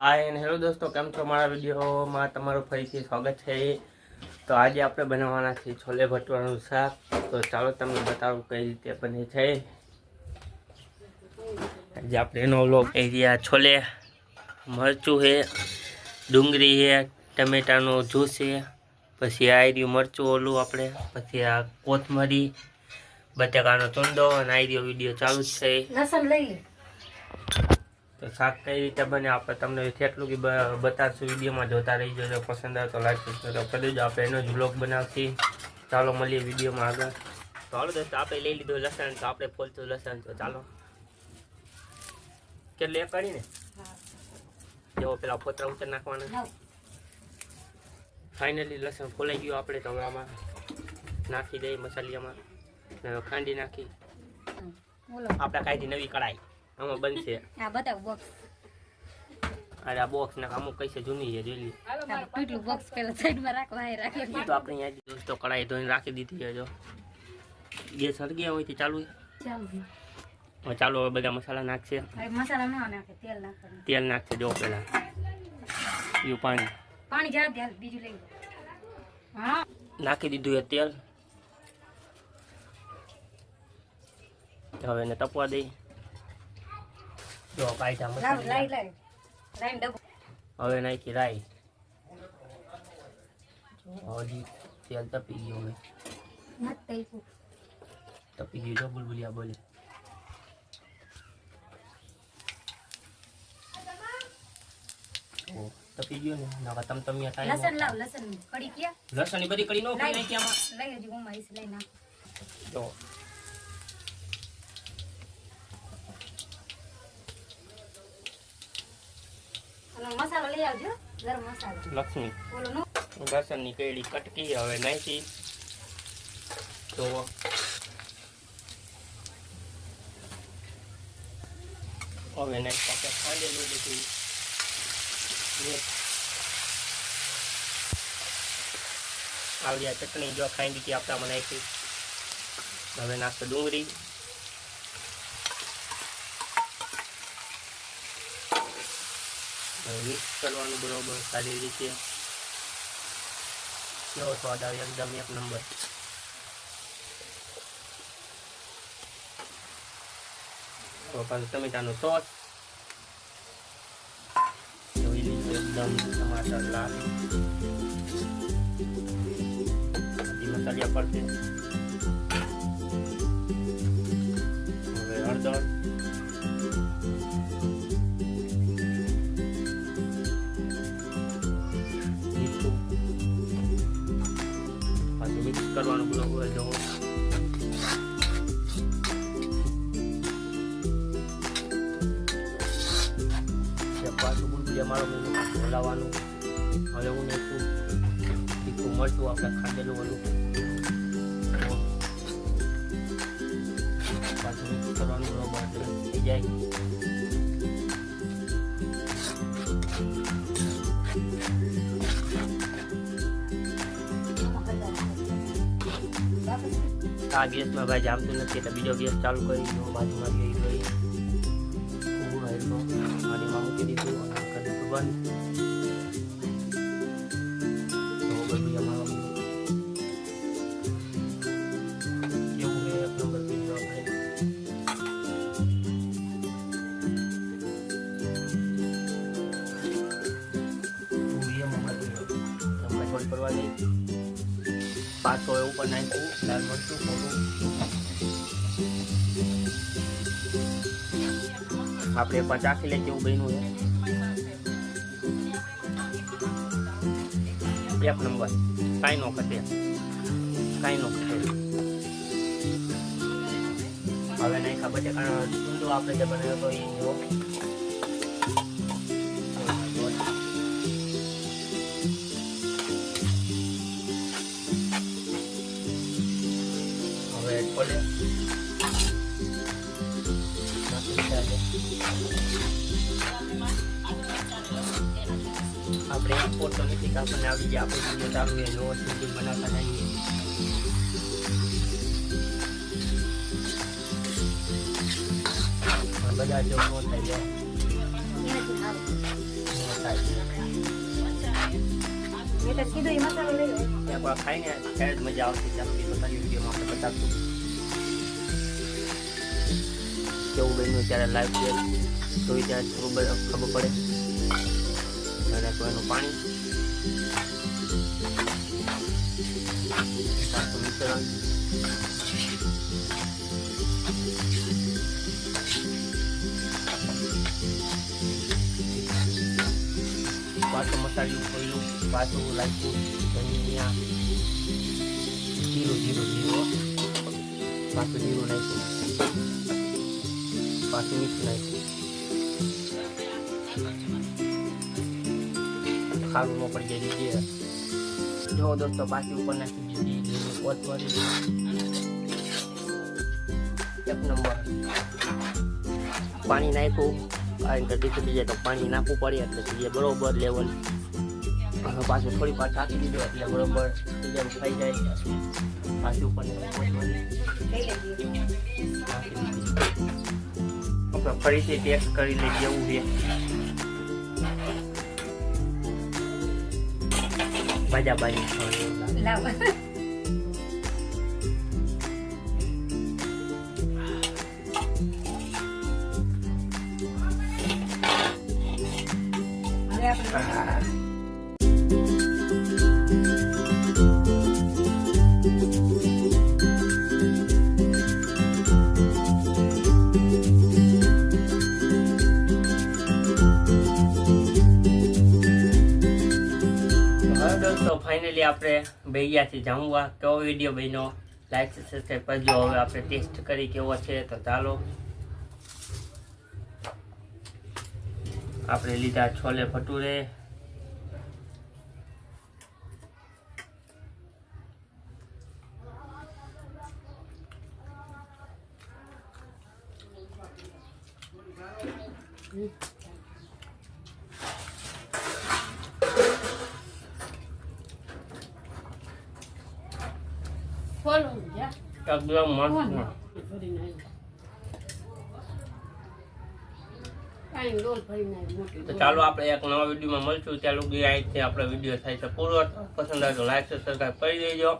Hi and hello દોસ્તો, કેમ છો? મારા વિડીયોમાં તમારું ફરીથી સ્વાગત છે. તો આજે આપણે બનાવવાના છે છોલે ભટુરાનું શાક. તો ચાલો તમને બતાવું કઈ રીતે બને છે. આજે આપણે એનો વ્લોગ એરિયા છોલે મરચું છે, ડુંગળી છે, ટમેટાનો જ્યુસ છે, પછી આ રહ્યું મરચું ઓલું આપણે, પછી આ કોથમરી, બટાકાનો ચુંદો અને આ વીડિયો ચાલુ જ છે. તો શાક કઈ રીતે બને આપણે તમને એટલું કે બ- બતાવશું વિડીયોમાં જોતા રહી જજો પસંદ આવે તો લાઈક સબસ્ક્રાઈબ કરી દેજો. આપણે એનો જ વ્લોગ બનાવશી. ચાલો મળીએ વિડીયોમાં આગળ. તો હાલો દોસ્તો આપણે લઈ લીધું લસણ તો આપણે ફોલતું લસણ. તો ચાલો. કેટલી એક કરીને જેવો પેલા પોતરા ઉતર નાખવાના. ફાઇનલી લસણ ફોલાઈ ગયું આપણે તો હવે આમાં નાખી દઈએ મસાલિયામાં ખાંડી નાખી. આપણે કાંઈથી નવી કઢાઈ. આમાં બનશે આ બતાવ બોક્સ અરે આ બોક્સ ને અમુક કઈ છે જૂની છે જોઈ લી કેટલું બોક્સ પેલા સાઈડમાં રાખવા રાખી તો આપણે અહીંયા દોસ્તો કડાઈ ધોઈને રાખી દીધી છે જો. ગેસ સળગ્યા હોય તે ચાલુ ચાલુ ચાલુ હવે બધા મસાલા નાખશે. મસાલા ન નાખે તેલ નાખવાનું. તેલ નાખશે જો પેલા. એવું પાણી. પાણી જા દે બીજું લઈ હા. નાખી દીધું એ તેલ. હવે એને તપવા દઈ. જો કાઢા લાવ લાઈ મસાલા લાઈ લાઈન હવે નાખી રાઈ હજી તેલ તપી ગયું હવે. તૈપું. તપી ગયું જો બુલબુલિયા બોલે. તપી ગયું ને? નકર તમતમિયા થાય લસણ લાવ લસણ કડી ક્યાં? લસણની બધી કડી નો ખાઈ નાખી આમાં લઈ હજી હું મારીશ લઈ નાખ. જો અને મસાલો લઈ આવજો ગરમ મસાલો. લક્ષ્મી કટકી હવે નાખી. તો હવે નાખી પાસે ખાંડેલું બધું. મિક્સ. આવી આ ચટણી જો ખાંડી હતી મને નાખી. હવે નાખશે ડુંગળી. મિક્સ કરવાનું બરોબર સારી રીતે. કેવો સ્વાદ આવે એકદમ એક નંબર. તો પાછું ટમેટાનો સોસ જોઈ લીધું એકદમ ટમાટર લાલ. મસાલિયા પડશે હવે હળદર. પાછું મિક્સ કરવાનું બધું હોય એક પાછું બુલબુલિયા મારો મેનુ હલાવવાનું હવે હું નાખું તીખું આપણે ખાધેલું ઓલું. પાછું કરવાનું, બરોબર થઈ જાય. આ ગેસમાં ભાઈ જામતું નથી એટલે બીજો ગેસ ચાલુ કરી દીધો. બાજુમાં ગઈ. ગઈ પાણીમાં મૂકી દીધું. અને કરી દીધું બંધ. કરવા દઈ પાછો એવું પણ નાખ્યું. લાલ મરચું, થોડું. આપણે ચાખી લઈએ એવું બન્યું છે. એક નંબર. કાંઈ નો કટે કાંઈ નો કટે હવે નાખ્યા કારણ ચૂંદો આપણે જે બનાવ્યો હતો એ છે. આપણે ઓટોમેટિક આપણને આવી જાય આપણે વીડિયો ચાલુ છે જો શૂટિંગ બનાવતા જઈએ. બધા જેવું ન જો એ લઈ લો આપણે ખાઈને મજા આવશે સુધી તો ખાલી વિડીયોમાં આપણે બતાવશું. કેવું બન્યું ત્યારે લાઈવ છે જોઈ ત્યારે થોડું બધું ખબર પડે અને તો એનું પાણી પાછું મિશ્રણ પાછું મસાલ્યું ખોલ્યું પાછું લાગ્યું ધનિયા જીરું જીરું જીરું પાછું જીરું નાખ્યું નાખ્યું ખારું ન પડી જાય દીધી જો દોસ્તો પાછી ઉપર નાખી દીધી લીલી કોથમરી એક નંબર. પાણી નાખ્યું. કારણ કે દીકરી જાય તો પાણી નાખવું પડે એટલે જાય બરોબર લેવલ પાછું થોડી વાર ઢાંકી દીધું એટલે બરોબર જેમ થઈ જાય. પાછી ઉપર નાખી દીધી. ફરીથી પેક કરી લઈએ જેવું છે. બાજા બાજી. ફાઇનલી આપણે ભૈયાથી જમવા કેવો વીડિયો બન્યો? લાઈક સબસ્ક્રાઈબ કરજો. હવે આપણે ટેસ્ટ કરી કેવો છે તો ચાલો. આપણે લીધા છોલે ભટુરે. એકદમ મસ્ત તો ચાલો આપણે એક નવા વિડીયોમાં મળશું. ચાલો ગયા આપણે વીડિયો થાય છે પૂરો. પસંદ આવે તો લાઈક સબસ્ક્રાઈબ કરી દેજો.